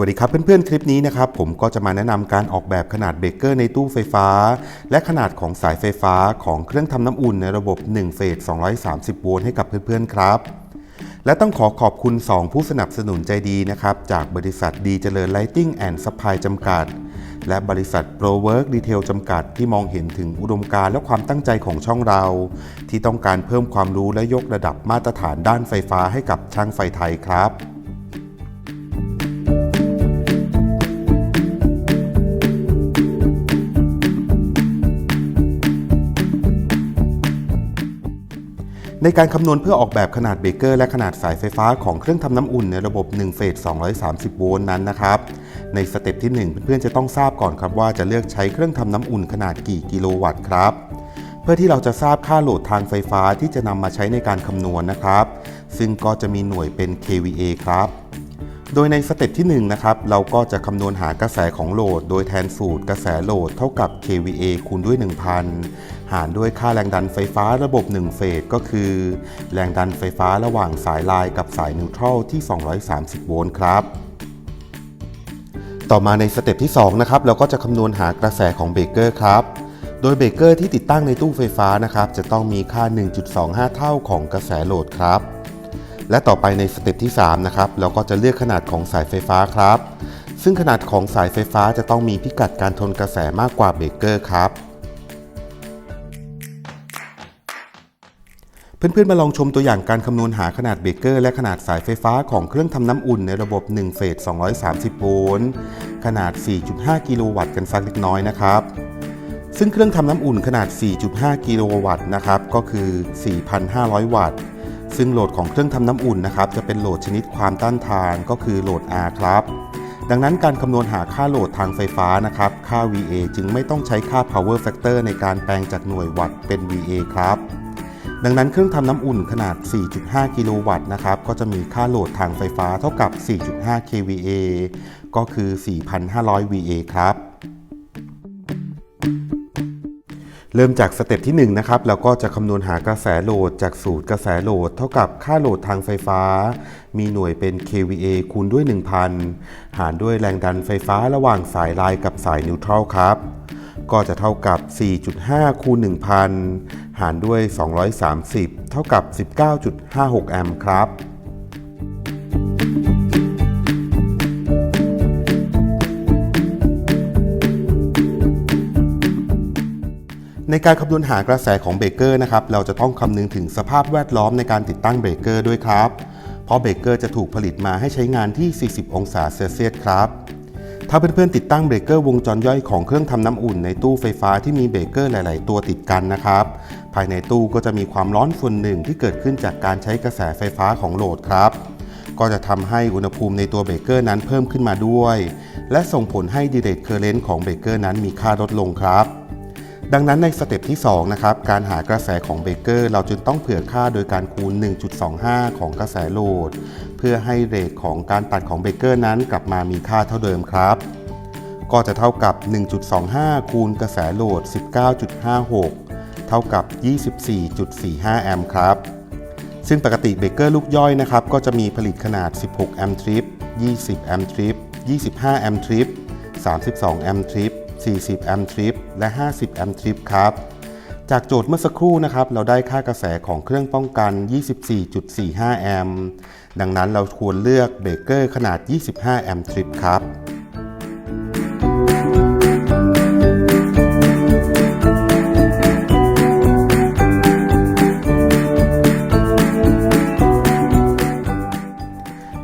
วัสดีครับเพื่อนๆ คลิปนี้นะครับผมก็จะมาแนะนำการออกแบบขนาดเบรกเกอร์ในตู้ไฟฟ้า และขนาดของสายไฟฟ้าของเครื่องทำน้ำอุ่นในระบบ 1 เฟส 230 โวลต์ให้กับเพื่อนๆ ครับ และต้องขอขอบคุณ 2 ผู้สนับสนุนใจดีนะครับ จากบริษัทดีเจริญไลติงแอนด์สปายจำกัด และบริษัท Pro Work Retail จำกัดที่มองเห็นถึงอุดมการณ์และความตั้งใจของช่องเรา ที่ต้องการเพิ่มความรู้และยกระดับมาตรฐานด้านไฟฟ้าให้กับช่างไฟไทยครับ ในการคำนวณเพื่อออกแบบขนาดเบรกเกอร์และขนาดสายไฟฟ้าของเครื่องทำน้ำอุ่นในระบบ 1 เฟส 230 โวลต์นั้นนะครับ ในสเต็ปที่ 1 เพื่อนๆจะต้องทราบก่อนครับว่าจะเลือกใช้เครื่องทำน้ำอุ่นขนาดกี่กิโลวัตต์ครับ เพื่อที่เราจะทราบค่าโหลดทางไฟฟ้าที่จะนำมาใช้ในการคำนวณนะครับ ซึ่งก็จะมีหน่วยเป็น kVA ครับ โดยในสเต็ปที่1นะครับเราก็จะคำนวณหากระแสของโหลด โดยแทนสูตรกระแสโหลดเท่ากับ kVA คูณด้วย 1000 หารด้วยค่าแรงดันไฟฟ้าระบบ1เฟสก็คือ แรงดันไฟฟ้าระหว่างสายลายกับสายนิวทรัลที่ 230 โวลต์ครับต่อมาในสเต็ปที่2นะครับเราก็จะคำนวณหากระแสของเบเกอร์ครับ โดยเบเกอร์ที่ติดตั้งในตู้ไฟฟ้านะครับจะต้องมีค่า 1.25 เท่าของกระแสโหลดครับ และต่อไปในสเต็ปที่3นะครับเราก็จะเลือกขนาดของสายไฟฟ้าครับ ซึ่งขนาดของสายไฟฟ้าจะต้องมีพิกัดการทนกระแสมากกว่าเบเกอร์ครับ เพื่อนๆ มาลองชมตัวอย่างการคำนวณหาขนาดเบรกเกอร์ และขนาดสายไฟฟ้าของเครื่องทำน้ำอุ่นในระบบ 1 เฟส 230 โวลต์ ขนาด 4.5 กิโลวัตต์กันสักเล็กน้อยนะครับ ซึ่งเครื่องทำน้ำอุ่นขนาด 4.5 กิโลวัตต์นะครับ ก็คือ 4,500 วัตต์ ซึ่งโหลดของเครื่องทำน้ำอุ่นนะครับ จะเป็นโหลดชนิดความต้านทานก็คือโหลด R ครับ ดังนั้นการคำนวณหาค่าโหลดทางไฟฟ้านะครับ ค่า VA จึงไม่ต้องใช้ค่า power factor ในการแปลงจากหน่วยวัตต์เป็น VA ครับ ดังนั้นเครื่องทำน้ำอุ่นขนาด 4.5 กิโลวัตต์นะครับ ก็จะมีค่าโหลดทางไฟฟ้าเท่ากับ 4.5 kVA ก็คือ 4,500 VA ครับ เริ่มจากสเต็ปที่1นะครับเราก็จะคำนวณหากระแสโหลดจากสูตรกระแสโหลด เท่ากับค่าโหลดทางไฟฟ้า มีหน่วยเป็น kVA คูณด้วย 1000 หารด้วยแรงดันไฟฟ้าระหว่างสายลายกับสายนิวทรัลครับ ก็จะเท่ากับ 4.5 คูณ 1000 หารด้วย 230 เท่ากับ 19.56 แอมป์ครับในการคำนวณหากระแสของเบรกเกอร์นะครับ เราจะต้องคำนึงถึงสภาพแวดล้อมในการติดตั้งเบรกเกอร์ด้วยครับ เพราะเบรกเกอร์จะถูกผลิตมาให้ใช้งานที่ 40 องศาเซลเซียสครับ ถ้าเพื่อนๆติดตั้งเบรกเกอร์วงจรย่อยของเครื่องทำน้ำอุ่นในตู้ไฟฟ้าที่มีเบรกเกอร์หลาย ๆ ตัวติดกันนะครับ ภายในตู้ก็จะมีความร้อนส่วนหนึ่งที่เกิดขึ้นจากการใช้กระแสไฟฟ้าของโหลดครับ ก็จะทำให้อุณหภูมิในตัวเบรกเกอร์นั้นเพิ่มขึ้นมาด้วย และส่งผลให้ดีเร t เคอร์เรนต์ของเบรกเกอร์นั้นมีค่าลดลงครับ ดังนั้นในสเต็ปที่2นะครับการหากระแสของเบเกอร์เราจึงต้องเผื่อค่าโดยการคูณ 1.25 ของกระแสโหลด เพื่อให้เรทของการตัดของเบเกอร์นั้นกลับมามีค่าเท่าเดิมครับ ก็จะเท่ากับ 1.25 คูณกระแสโหลด 19.56 เท่ากับ 24.45 แอมป์ครับ ซึ่งปกติเบเกอร์ลูกย่อยนะครับก็จะมีผลิตขนาด 16 แอมป์ทริป 20 แอมป์ทริป 25 แอมป์ทริป 32 แอมป์ทริป 40 แอมป์ทริป และ 50 แอมป์ทริปครับ จากโจทย์เมื่อสักครู่นะครับ เราได้ค่ากระแสของเครื่องป้องกัน 24.45 แอมป์ ดังนั้นเราควรเลือกเบรกเกอร์ขนาด 25 แอมป์ทริปครับ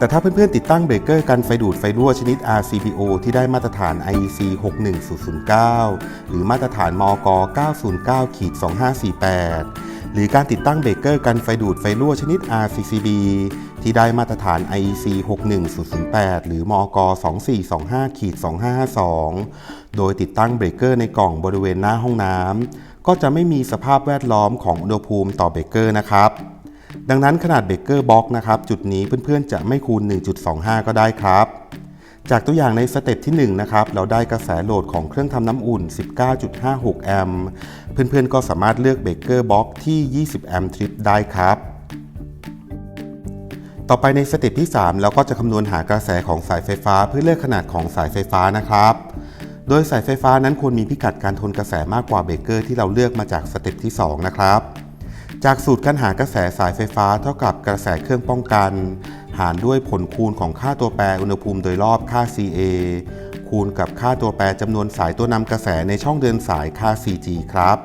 แต่ถ้าเพื่อนๆติดตั้งเบรกเกอร์กันไฟดูดไฟรั่วชนิด RCPO ที่ได้มาตรฐาน IEC 61009 หรือมาตรฐานมก 909-2548 หรือการติดตั้งเบรกเกอร์กันไฟดูดไฟรั่วชนิด RCCB ที่ได้มาตรฐาน IEC 61008 หรือมก 2425-2552 โดยติดตั้งเบรกเกอร์ในกล่องบริเวณหน้าห้องน้ำก็จะไม่มีสภาพแวดล้อมของอุณหภูมิต่อเบรกเกอร์นะครับ ดังนั้นขนาดเบเกอร์บ็อกนะครับจุดนี้เพื่อนๆจะไม่คูณ 1.25 ก็ได้ครับ จากตัวอย่างในสเต็ปที่1นะครับเราได้กระแสโหลดของเครื่องทำน้ำอุ่น 19.56 แอมป์เพื่อนๆก็สามารถเลือกเบเกอร์บ็อกที่ 20 แอมป์ทริปได้ครับต่อไปในสเต็ปที่ 3 เราก็จะคำนวณหากระแสของสายไฟฟ้าเพื่อเลือกขนาดของสายไฟฟ้านะครับ โดยสายไฟฟ้านั้นควรมีพิกัดการทนกระแสมากกว่าเบเกอร์ที่เราเลือกมาจากสเต็ปที่ 2 นะครับ จากสูตรการหากระแสสายไฟฟ้าเท่ากับกระแสเครื่องป้องกัน หารด้วยผลคูณของค่าตัวแปรอุณหภูมิโดยรอบค่า CA คูณกับค่าตัวแปรจำนวนสายตัวนำกระแสในช่องเดินสายค่า CG ครับ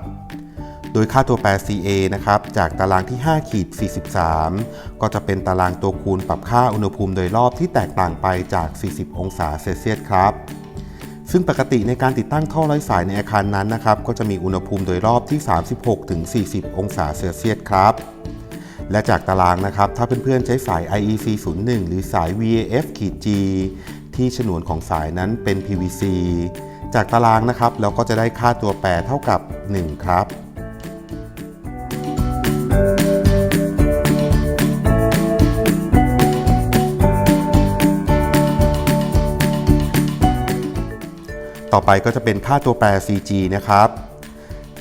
โดยค่าตัวแปร CA นะครับ จากตารางที่5ขีด43 ก็จะเป็นตารางตัวคูณปรับค่าอุณหภูมิโดยรอบที่แตกต่างไปจาก 40 องศาเซลเซียสครับ ซึ่งปกติในการติดตั้งท่อร้อยสายในอาคารนั้นนะครับก็จะมีอุณหภูมิโดยรอบที่ 36-40 องศาเซลเซียสครับ และจากตารางนะครับ ถ้าเพื่อนๆใช้สาย IEC 01 หรือสาย VAF G ที่ฉนวนของสายนั้นเป็น PVC จากตารางนะครับเราก็จะได้ค่าตัวแปรเท่ากับ 1 ครับ ต่อไปก็จะเป็นค่าตัวแปร CG นะครับ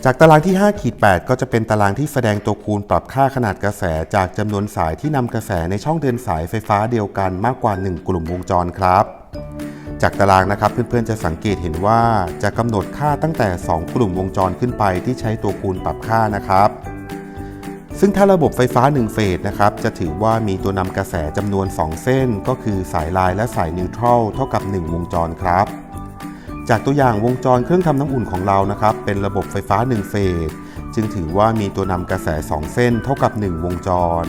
จากตารางที่5ขีด8ก็จะเป็นตารางที่แสดงตัวคูณปรับค่าขนาดกระแส จากจำนวนสายที่นำกระแสในช่องเดินสายไฟฟ้าเดียวกันมากกว่า 1 กลุ่มวงจรครับ จากตารางนะครับเพื่อนๆจะสังเกตเห็นว่าจะกำหนดค่าตั้งแต่ 2 กลุ่มวงจรขึ้นไปที่ใช้ตัวคูณปรับค่านะครับซึ่งถ้าระบบไฟฟ้า 1 เฟสนะครับ จะถือว่ามีตัวนำกระแสจำนวน 2 เส้น ก็คือสายลายและสายนิวทรัลเท่ากับ 1 วงจรครับ จากตัวอย่างวงจรเครื่องทำน้ำอุ่นของเรานะครับ เป็นระบบไฟฟ้า 1 เฟส จึงถือว่ามีตัวนำกระแส 2 เส้นเท่ากับ 1 วงจร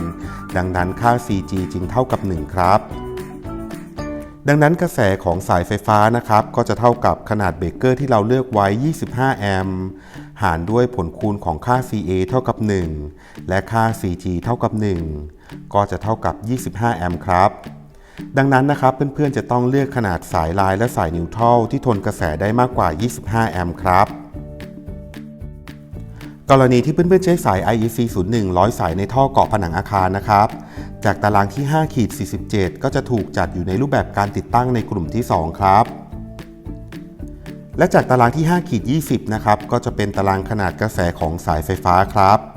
ดังนั้นค่า CG จึงเท่ากับ 1 ครับ ดังนั้นกระแสของสายไฟฟ้านะครับ ก็จะเท่ากับขนาดเบเกอร์ที่เราเลือกไว้ 25 แอมป์หารด้วยผลคูณของค่า CA เท่ากับ 1 และค่า CG เท่ากับ 1 ก็จะเท่ากับ 25 แอมป์ครับ ดังนั้นนะครับเพื่อนๆจะต้องเลือกขนาดสายลายและสายนิวทรัลที่ทนกระแสได้มากกว่า 25 แอมป์ครับ กรณีที่เพื่อนๆใช้สาย IEC 01ร้อยสายในท่อเกาะผนังอาคารนะครับ จากตารางที่5ขีด47 ก็จะถูกจัดอยู่ในรูปแบบการติดตั้งในกลุ่มที่ 2 ครับ และจากตารางที่5ขีด20 นะครับ ก็จะเป็นตารางขนาดกระแสของสายไฟฟ้าครับ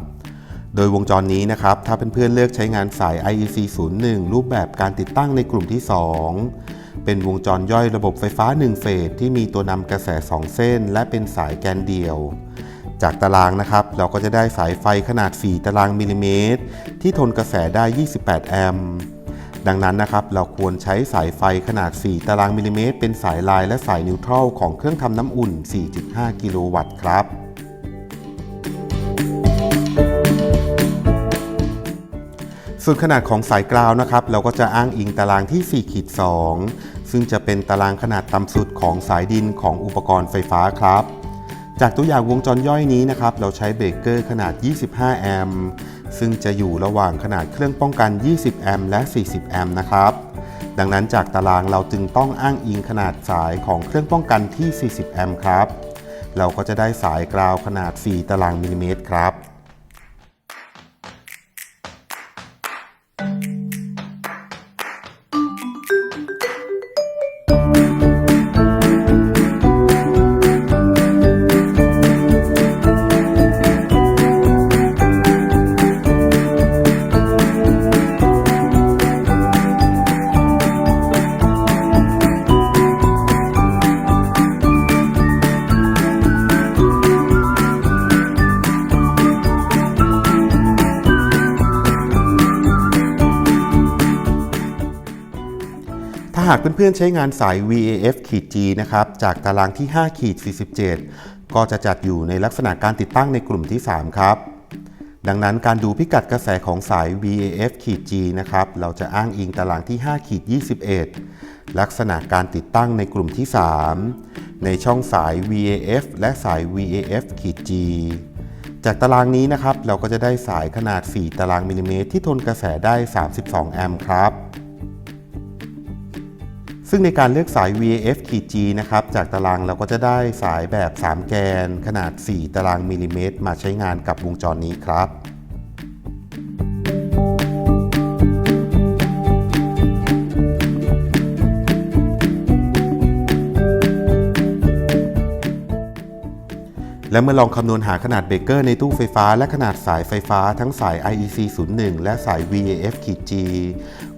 โดยวงจรนี้นะครับ ถ้าเพื่อนๆเลือกใช้งานสาย IEC 01 รูปแบบการติดตั้งในกลุ่มที่ 2 เป็นวงจรย่อยระบบไฟฟ้า 1 เฟสที่มีตัวนำกระแส 2 เส้น และเป็นสายแกนเดียว จากตารางนะครับ เราก็จะได้สายไฟขนาด 4 ตารางมิลลิเมตร ที่ทนกระแสได้ 28 แอมป์ดังนั้นนะครับ เราควรใช้สายไฟขนาด 4 ตารางมิลลิเมตร เป็นสายลายและสายนิวทรัลของเครื่องทำน้ำอุ่น 4.5 กิโลวัตต์ครับ ส่วนขนาดของสายกราวนะครับ เราก็จะอ้างอิงตารางที่ 4 ขีด 2 ซึ่งจะเป็นตารางขนาดต่ำสุดของสายดินของอุปกรณ์ไฟฟ้าครับ จากตัวอย่างวงจรย่อยนี้นะครับ เราใช้เบรกเกอร์ขนาด 25 แอมป์ซึ่งจะอยู่ระหว่างขนาดเครื่องป้องกัน 20 แอมป์และ 40 แอมป์นะครับ ดังนั้นจากตารางเราจึงต้องอ้างอิงขนาดสายของเครื่องป้องกันที่ 40 แอมป์ครับ เราก็จะได้สายกราวขนาด 4 ตารางมิลลิเมตรครับ หากเพื่อนๆใช้งานสาย VAF ขีด G นะครับ จากตารางที่5ขีด47 ก็จะจัดอยู่ในลักษณะการติดตั้งในกลุ่มที่ 3 ครับ ดังนั้นการดูพิกัดกระแสของสาย VAF ขีด G นะครับ เราจะอ้างอิงตารางที่5ขีด21 ลักษณะการติดตั้งในกลุ่มที่ 3 ในช่องสาย VAF และสาย VAF ขีด G จากตารางนี้นะครับ เราก็จะได้สายขนาด 4 ตารางมิลลิเมตรที่ทนกระแสได้ 32 แอมป์ครับ ซึ่งในการเลือกสาย VAF G นะครับจากตารางเราก็จะได้สายแบบ 3 แกน ขนาด 4 ตารางมิลลิเมตร มาใช้งานกับวงจรนี้ครับ และเมื่อลองคำนวณหาขนาดเบรกเกอร์ในตู้ไฟฟ้า และขนาดสายไฟฟ้าทั้งสาย IEC 01และสาย VAF-G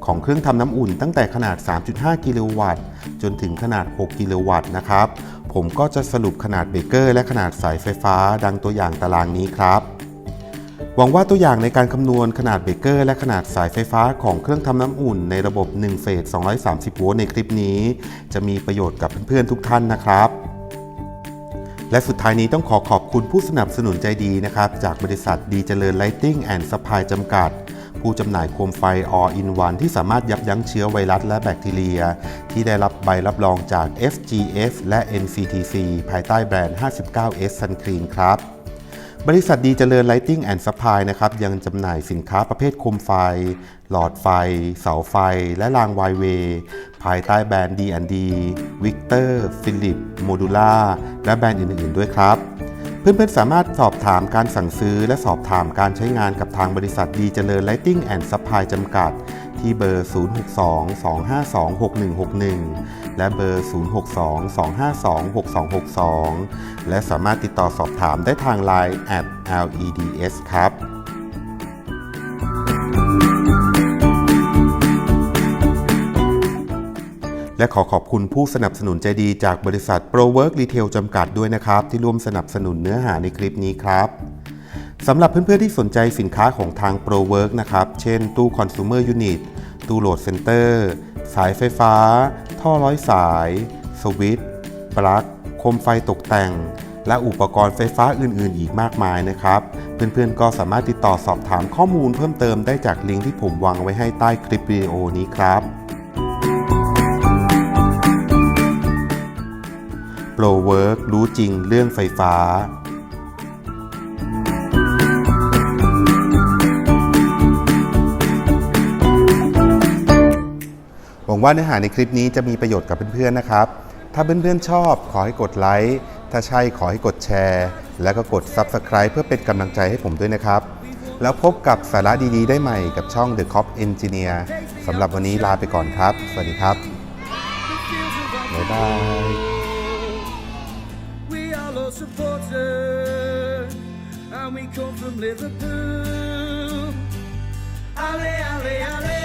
ของเครื่องทำน้ำอุ่นตั้งแต่ขนาด 3.5 กิโลวัตต์ จนถึงขนาด 6 กิโลวัตต์นะครับ ผมก็จะสรุปขนาดเบรกเกอร์และขนาดสายไฟฟ้า ดังตัวอย่างตารางนี้ครับหวังว่าตัวอย่างในการคำนวณขนาดเบรกเกอร์และขนาดสายไฟฟ้าของเครื่องทำน้ำอุ่นในระบบ 1 เฟส 230 โวลต์ในคลิปนี้ จะมีประโยชน์กับเพื่อนๆทุกท่านนะครับ และสุดท้ายนี้ต้องขอขอบคุณผู้สนับสนุนใจดีนะครับ จากบริษัทดีเจริญ Lighting and Supply จำกัด ผู้จำหน่ายโคมไฟออินวันที่สามารถยับยั้งเชื้อไวรัสและแบคทีเรีย ที่ได้รับใบรับรองจาก FGF และ NCTC ภายใต้แบรนด์ 59S Sunscreen ครับ บริษัทดีเจริญ Lighting and Supply นะครับยังจำหน่ายสินค้าประเภทโคมไฟ หลอดไฟ เสาไฟ และรางไวเวย์ภายใต้แบรนด์ D&D Victor Philip Modula และแบรนด์อื่น ๆ ด้วยครับ เพื่อนๆสามารถสอบถามการสั่งซื้อและสอบถามการใช้งานกับทางบริษัทดีเจริญ Lighting and Supply จำกัด ที่เบอร์ 062-252-6161 และเบอร์ 062-252-6262 และสามารถติดต่อสอบถามได้ทาง Line at LEDS ครับและขอขอบคุณผู้สนับสนุนใจดีจากบริษัท ProWork Retail จำกัดด้วยนะครับ ที่ร่วมสนับสนุนเนื้อหาในคลิปนี้ครับ สำหรับเพื่อนๆที่สนใจสินค้าของทาง ProWork นะครับ เช่น ตู้ Consumer Unit ตู้โหลดเซ็นเตอร์ สายไฟฟ้า ท่อร้อยสาย สวิตช์ ปลั๊ก โคมไฟตกแต่ง และอุปกรณ์ไฟฟ้าอื่นๆ อีกมากมายนะครับ เพื่อนๆ ก็สามารถติดต่อสอบถามข้อมูลเพิ่มเติมได้จากลิงก์ที่ผมวางไว้ให้ใต้คลิปวิดีโอนี้ครับ ProWork รู้จริงเรื่องไฟฟ้า วังว่าเนื้อหาในคลิปนี้จะมีประโยชน์กับเพื่อนๆนะครับ ถ้าเพื่อนๆชอบขอให้กดไลค์ ถ้าใช่ขอให้กดแชร์ แล้วก็กด Subscribe เพื่อเป็นกำลังใจให้ผมด้วยนะครับ แล้วพบกับสาระดีๆ ได้ใหม่กับช่อง The Cop Engineer สำหรับวันนี้ลาไปก่อนครับ สวัสดีครับ บ๊ายบาย We are all supporters, and we come from Liverpool. Ale, ale, ale.